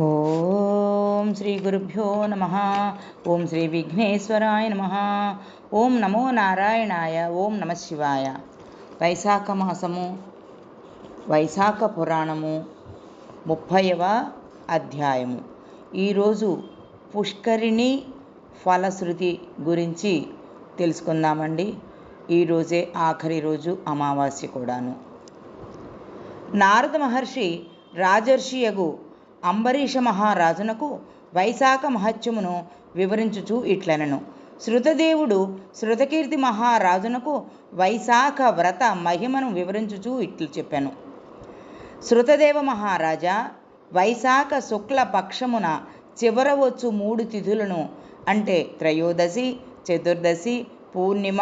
ఓం శ్రీ గురుభ్యో నమ. ఓం శ్రీ విఘ్నేశ్వరాయ నమ. ఓం నమో నారాయణాయ. ఓం నమ శివాయ. వైశాఖ మాసము వైశాఖ పురాణము ముప్పైవ అధ్యాయము. ఈరోజు పుష్కరిణి ఫలశ్రుతి గురించి తెలుసుకుందామండి. ఈరోజే ఆఖరి రోజు అమావాస్య కూడాను. నారద మహర్షి రాజర్షియగు అంబరీష మహారాజునకు వైశాఖ మహత్యమును వివరించుచు ఇట్లనను. శృతదేవుడు శృతకీర్తి మహారాజునకు వైశాఖ వ్రత మహిమను వివరించుచు ఇట్లు చెప్పాను. శృతదేవ మహారాజా వైశాఖ శుక్ల పక్షమున చివర వచ్చు మూడు తిథులను అంటే త్రయోదశి చతుర్దశి పూర్ణిమ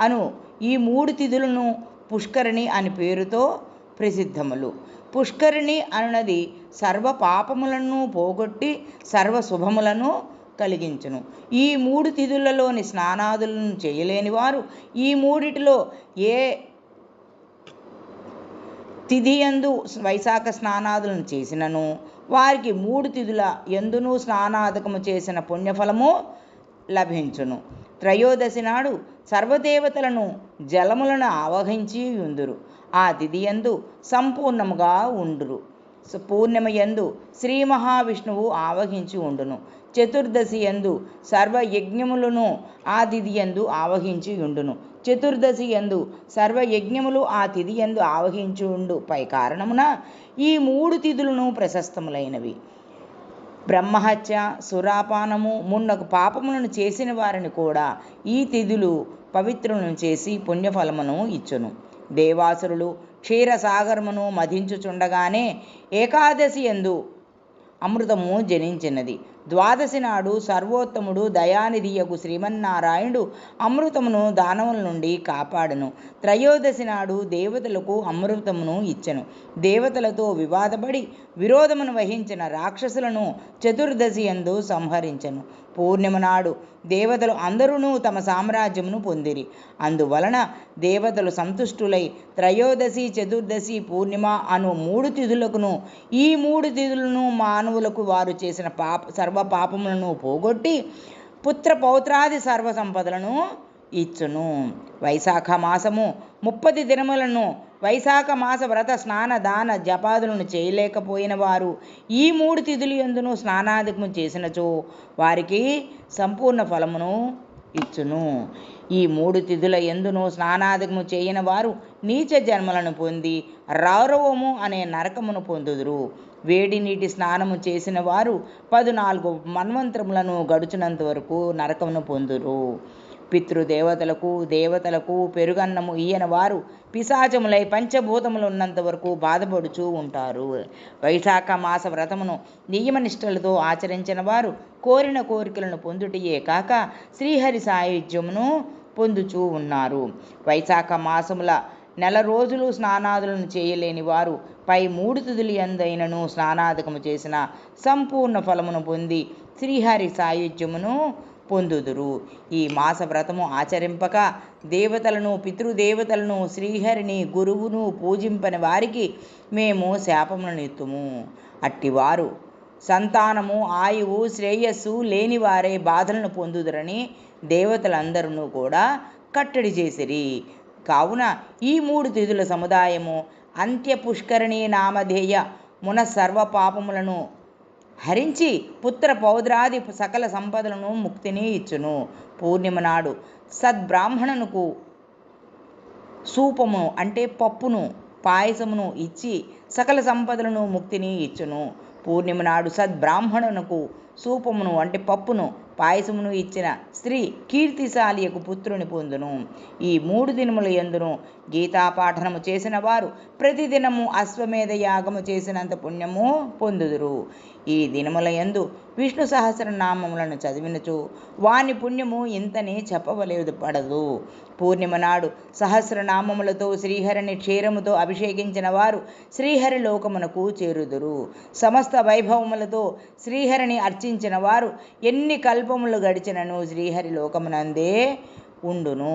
అను ఈ మూడు తిథులను పుష్కరిణి అని పేరుతో ప్రసిద్ధములు. పుష్కరిణి అనునది సర్వ పాపములను పోగొట్టి సర్వ శుభములను కలిగించును. ఈ మూడు తిథులలోని స్నానాదులను చేయలేని వారు ఈ మూడిటిలో ఏ తిథి ఎందు వైశాఖ స్నానాదులను చేసినను వారికి మూడు తిథుల ఎందును స్నానాదకము చేసిన పుణ్యఫలము లభించును. త్రయోదశి నాడు సర్వదేవతలను జలములను ఆవహించి ఉందురు. ఆ తిథియందు సంపూర్ణముగా ఉండురు. పూర్ణిమయందు శ్రీ మహావిష్ణువు ఆవహించి ఉండును. చతుర్దశి ఎందు సర్వయజ్ఞములను ఆ తిథి ఎందు ఆవహించి ఉండును. చతుర్దశి ఎందు సర్వయజ్ఞములు ఆ తిథి ఎందు ఆవహించి ఉండు. పై కారణమున ఈ మూడు తిథులను ప్రశస్తములైనవి. బ్రహ్మహత్య సురాపానము మున్నకు పాపములను చేసిన వారిని కూడా ఈ తిథులు పవిత్రులను చేసి పుణ్యఫలమును ఇచ్చును. దేవాసురులు క్షీరసాగరమును మధించుచుండగానే ఏకాదశి ఎందు అమృతము జనించినది. ద్వాదశి నాడు సర్వోత్తముడు దయానిధియగు శ్రీమన్నారాయణుడు అమృతమును దానవుల నుండి కాపాడును. త్రయోదశి నాడు దేవతలకు అమృతమును ఇచ్చెను. దేవతలతో వివాదపడి విరోధమును వహించిన రాక్షసులను చతుర్దశి ఎందు సంహరించెను. పూర్ణిమ నాడు దేవతలు అందరూ తమ సామ్రాజ్యమును పొందిరి. అందువలన దేవతలు సంతుష్టులై త్రయోదశి చతుర్దశి పూర్ణిమ అను మూడు తిథులకును ఈ మూడు తిథులను మానవులకు వారు చేసిన పాప సర్వ పాపములను పోగొట్టి పుత్ర పౌత్రాది సర్వ సంపదలను ఇచ్చును. వైశాఖ మాసము ముప్పది దినములను వైశాఖ మాస వ్రత స్నాన దాన జపాదులను చేయలేకపోయిన వారు ఈ మూడు తిథులు ఎందును స్నానాధికము చేసినచో వారికి సంపూర్ణ ఫలమును ఇచ్చును. ఈ మూడు తిథుల ఎందును స్నానాధికము చేయని వారు నీచ జన్మలను పొంది రౌరవము అనే నరకమును పొందుదురు. వేడి నీటి స్నానము చేసిన వారు పదునాలుగు మన్వంతరములను గడుచినంత వరకు నరకమును పొందురు. పితృదేవతలకు దేవతలకు పెరుగన్నము ఈయన వారు పిశాచములై పంచభూతములు ఉన్నంత వరకు బాధపడుచూ ఉంటారు. వైశాఖ మాస వ్రతమును నియమనిష్టలతో ఆచరించిన వారు కోరిన కోరికలను పొందుటయే కాక శ్రీహరి సాయుధ్యమును పొందుచూ ఉన్నారు. వైశాఖ మాసముల నెల రోజులు స్నానాదులను చేయలేని వారు పై మూడు తుదులు ఎందైనను స్నానాదకము చేసిన సంపూర్ణ ఫలమును పొంది శ్రీహరి సాయుధ్యమును పొందుదురు. ఈ మాస వ్రతము ఆచరింపక దేవతలను పితృదేవతలను శ్రీహరిని గురువును పూజింపని వారికి మేము శాపములను ఎత్తుము అట్టివారు సంతానము ఆయువు శ్రేయస్సు లేనివారే బాధలను పొందుదురని దేవతలందరూ కూడా కట్టడి చేసిరి. కావున ఈ మూడు తిథుల సముదాయము అంత్య పుష్కరిణి నామధేయ మున సర్వ పాపములను హరించి పుత్ర పౌద్రాది సకల సంపదలను ముక్తిని ఇచ్చును. పూర్ణిమ నాడు సద్బ్రాహ్మణునకు సూపము అంటే పప్పును పాయసమును ఇచ్చి సకల సంపదలను ముక్తిని ఇచ్చును. పూర్ణిమ నాడు సద్బ్రాహ్మణునకు సూపమును అంటే పప్పును పాయసమును ఇచ్చిన స్త్రీ కీర్తిశాలియకు పుత్రుని పొందును. ఈ మూడు దినముల ఎందును గీతాపాఠనము చేసిన వారు ప్రతిదినము అశ్వమేధ యాగము చేసినంత పుణ్యము పొందుదురు. ఈ దినముల ఎందు విష్ణు సహస్రనామములను చదివినచు వాని పుణ్యము ఇంతని చెప్పవలేదు పడదు. పూర్ణిమ నాడు సహస్రనామములతో శ్రీహరిని క్షీరముతో అభిషేకించిన వారు శ్రీహరి లోకమునకు చేరుదురు. సమస్త వైభవములతో శ్రీహరిని అర్చించిన వారు ఎన్ని కల్పములు గడిచినను శ్రీహరి లోకమునందే ఉండును.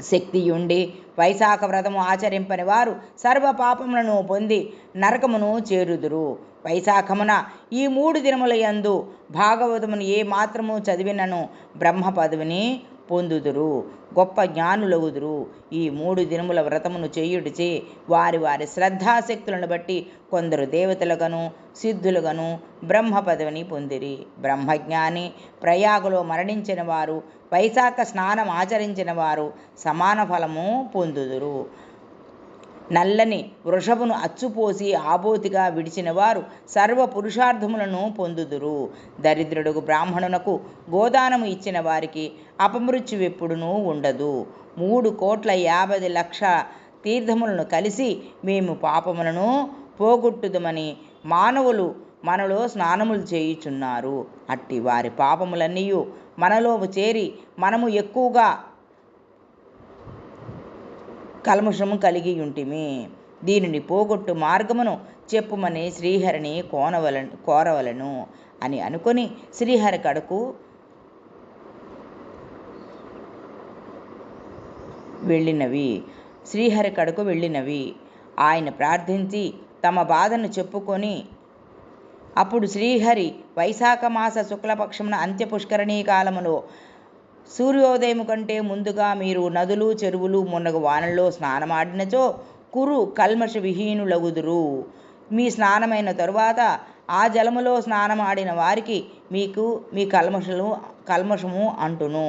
శక్తియుండి వైశాఖ వ్రతము ఆచరింపని వారు సర్వ పాపములను పొంది నరకమును చేరుదురు. వైశాఖమున ఈ మూడు దినముల యందు భాగవతమును ఏ మాత్రము చదివినను బ్రహ్మ పదవిని పొందుదురు గొప్ప జ్ఞానులగుదురు. ఈ మూడు దినముల వ్రతమును చేయుడిచి వారి వారి శ్రద్ధాశక్తులను బట్టి కొందరు దేవతలుగాను సిద్ధులుగాను బ్రహ్మ పదవిని పొందిరి. బ్రహ్మజ్ఞాని ప్రయాగలో మరణించిన వారు వైశాఖ స్నానం ఆచరించిన వారు సమాన ఫలము పొందుదురు. నల్లని వృషభును అచ్చుపోసి ఆబోతిగా విడిచిన వారు సర్వ పురుషార్థములను పొందుదురు. దరిద్రుడుకు బ్రాహ్మణునకు గోదానము ఇచ్చిన వారికి అపమృత్యువెప్పుడునూ ఉండదు. మూడు కోట్ల యాభై లక్ష తీర్థములను కలిసి మేము పాపములను పోగొట్టుదమని మానవులు మనలో స్నానములు చేయుచున్నారు. అట్టి వారి పాపములన్నీ మనలో చేరి మనము ఎక్కువగా కల్మషము కలిగి ఉంటిమి. దీనిని పోగొట్టు మార్గమును చెప్పుమని శ్రీహరిని కోనవల కోరవలను అని అనుకొని శ్రీహరి కడకు వెళ్ళినవి. శ్రీహరి కడకు వెళ్ళినవి. ఆయన ప్రార్థించి తమ బాధను చెప్పుకొని అప్పుడు శ్రీహరి వైశాఖ మాస శుక్లపక్షమున అంత్య పుష్కరణీ కాలములో సూర్యోదయం కంటే ముందుగా మీరు నదులు చెరువులు మున్నగు వానల్లో స్నానమాడినచో కురు కల్మష విహీనులగుదురు. మీ స్నానమైన తరువాత ఆ జలములో స్నానమాడిన వారికి మీకు మీ కల్మషలు కల్మషము అంటును.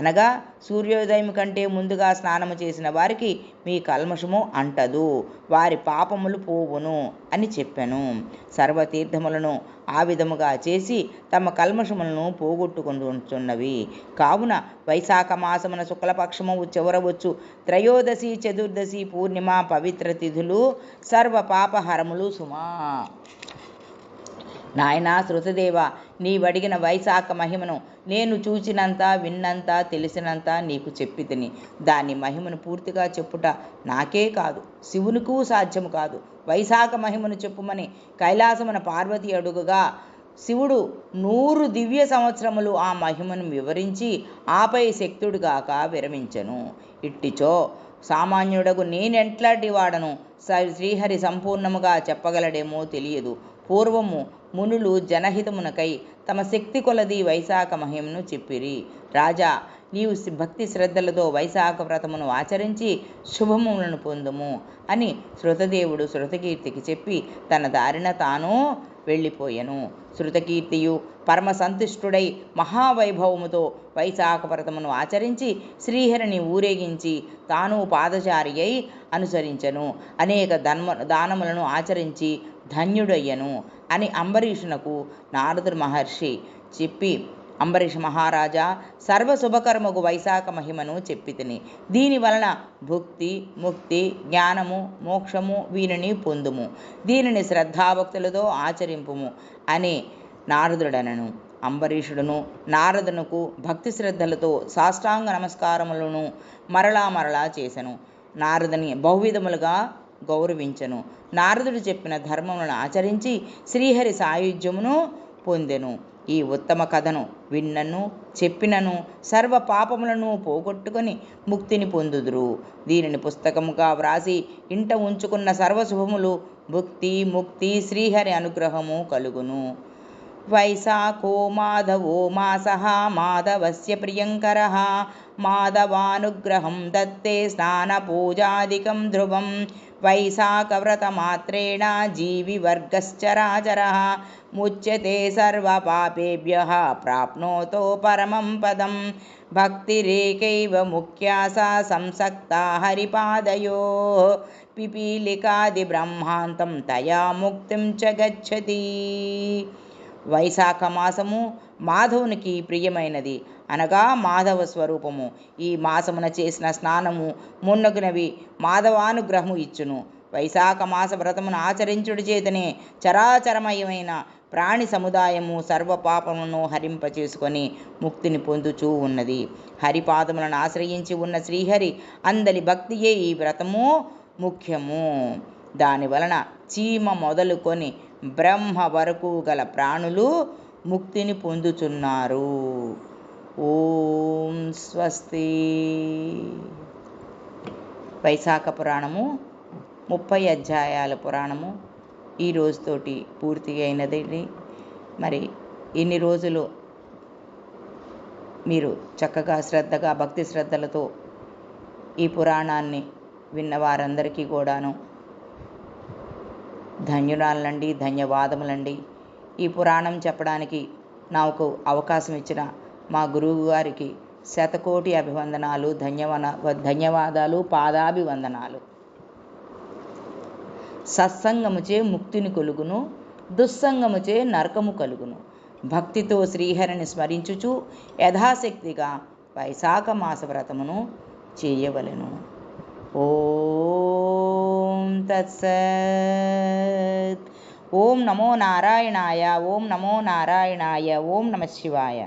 అనగా సూర్యోదయం కంటే ముందుగా స్నానము చేసిన వారికి మీ కల్మషము అంటదు. వారి పాపములు పోవును అని చెప్పాను. సర్వతీర్థములను ఆ విధముగా చేసి తమ కల్మషములను పోగొట్టుకుంటున్నవి కావున వైశాఖ మాసమున శుక్లపక్షము చివరవచ్చు. త్రయోదశి చతుర్దశి పూర్ణిమ పవిత్ర తిథులు సర్వ పాపహరములు సుమా. నాయనా శృతదేవ నీవడిగిన వైశాఖ మహిమను నేను చూచినంత విన్నంత తెలిసినంత నీకు చెప్పి తిని దాని మహిమను పూర్తిగా చెప్పుట నాకే కాదు శివునికు సాధ్యము కాదు. వైశాఖ మహిమను చెప్పుమని కైలాసమున పార్వతి అడుగుగా శివుడు నూరు దివ్య సంవత్సరములు ఆ మహిమను వివరించి ఆపై శక్తుడుగాక విరమించను. ఇట్టిచో సామాన్యుడగు నేనెట్లాంటి వాడను శ్రీహరి సంపూర్ణముగా చెప్పగలడేమో తెలియదు. పూర్వము మునులు జనహితమునకై తమ శక్తి కొలది వైశాఖ మహిమను చెప్పిరి. రాజా నీవు భక్తి శ్రద్ధలతో వైశాఖ వ్రతమును ఆచరించి శుభములను పొందుము అని శృతదేవుడు శృతకీర్తికి చెప్పి తన దారిన తాను వెళ్ళిపోయెను. శృతకీర్తియు పరమ సంతుష్టుడై మహావైభవముతో వైశాఖ వ్రతమును ఆచరించి శ్రీహరిని ఊరేగించి తాను పాదచారి అయి అనుసరించను. అనేక ధన్మ దానములను ఆచరించి ధన్యుడయ్యను. అని అంబరీషునకు నారదుడు మహర్షి చెప్పి అంబరీష మహారాజా సర్వ శుభకర్మకు వైశాఖ మహిమను చెప్పి తిని. దీని వలన భుక్తి ముక్తి జ్ఞానము మోక్షము వీనిని పొందుము. దీనిని శ్రద్ధాభక్తులతో ఆచరింపుము అని నారదుడనను. అంబరీషుడును నారదునకు భక్తి శ్రద్ధలతో సాష్టాంగ నమస్కారములను మరలా మరలా చేసెను. నారదుని బహువిధములుగా గౌరవించను. నారదుడు చెప్పిన ధర్మములను ఆచరించి శ్రీహరి సాయుధ్యమును పొందెను. ఈ ఉత్తమ కథను విన్నను చెప్పినను సర్వ పాపములను పోగొట్టుకొని ముక్తిని పొందుదురు. దీనిని పుస్తకముగా వ్రాసి ఇంట ఉంచుకున్న సర్వశుభములు భుక్తి ముక్తి శ్రీహరి అనుగ్రహము కలుగును. वैसाको माधवो मासः माधवस्य प्रियङ्करः माधवानुग्रहं दत्ते स्नानपूजादिकं ध्रुवं वैसाकव्रतमात्रेणा जीविवर्गश्चराचरः मुच्यते सर्वपापेभ्यः प्राप्नोतो परमं पदं भक्तिरेकैव मुख्या सा संसक्ता हरिपादयोः पिपीलिकादिब्रह्मान्तं तया मुक्तिं च गच्छति వైశాఖ మాసము మాధవునికి ప్రియమైనది. అనగా మాధవ స్వరూపము. ఈ మాసమున చేసిన స్నానము మున్నగునవి మాధవానుగ్రహము ఇచ్చును. వైశాఖ మాస వ్రతమును ఆచరించుడి చేతనే చరాచరమయమైన ప్రాణి సముదాయము సర్వ పాపమును హరింపచేసుకొని ముక్తిని పొందుచూ ఉన్నది. హరిపాదములను ఆశ్రయించి ఉన్న శ్రీహరి అందరి భక్తియే ఈ వ్రతము ముఖ్యము. దాని వలన చీమ మొదలుకొని బ్రహ్మ వరకు గల ప్రాణులు ముక్తిని పొందుచున్నారు. ఓం స్వస్తి. వైశాఖ పురాణము ముప్పై అధ్యాయాల పురాణము ఈ రోజుతోటి పూర్తి అయినది మరి ఇన్ని రోజులు మీరు చక్కగా శ్రద్ధగా భక్తి శ్రద్ధలతో ఈ పురాణాన్ని విన్న వారందరికీ కూడాను ధన్యురాలండి ధన్యవాదములండి. ఈ పురాణం చెప్పడానికి నాకు అవకాశం ఇచ్చిన మా గురువు గారికి శతకోటి అభివందనాలు ధన్యవన ధన్యవాదాలు పాదాభివందనాలు. సత్సంగముచే ముక్తిని కొలుగును దుస్సంగముచే నరకము కలుగును. భక్తితో శ్రీహరిని స్మరించుచు యథాశక్తిగా వైశాఖ మాస వ్రతమును చేయవలెను. ఓ తత్సత్ ఓం నమో నారాయణాయ ఓం నమో నారాయణాయ ఓం నమ శివాయ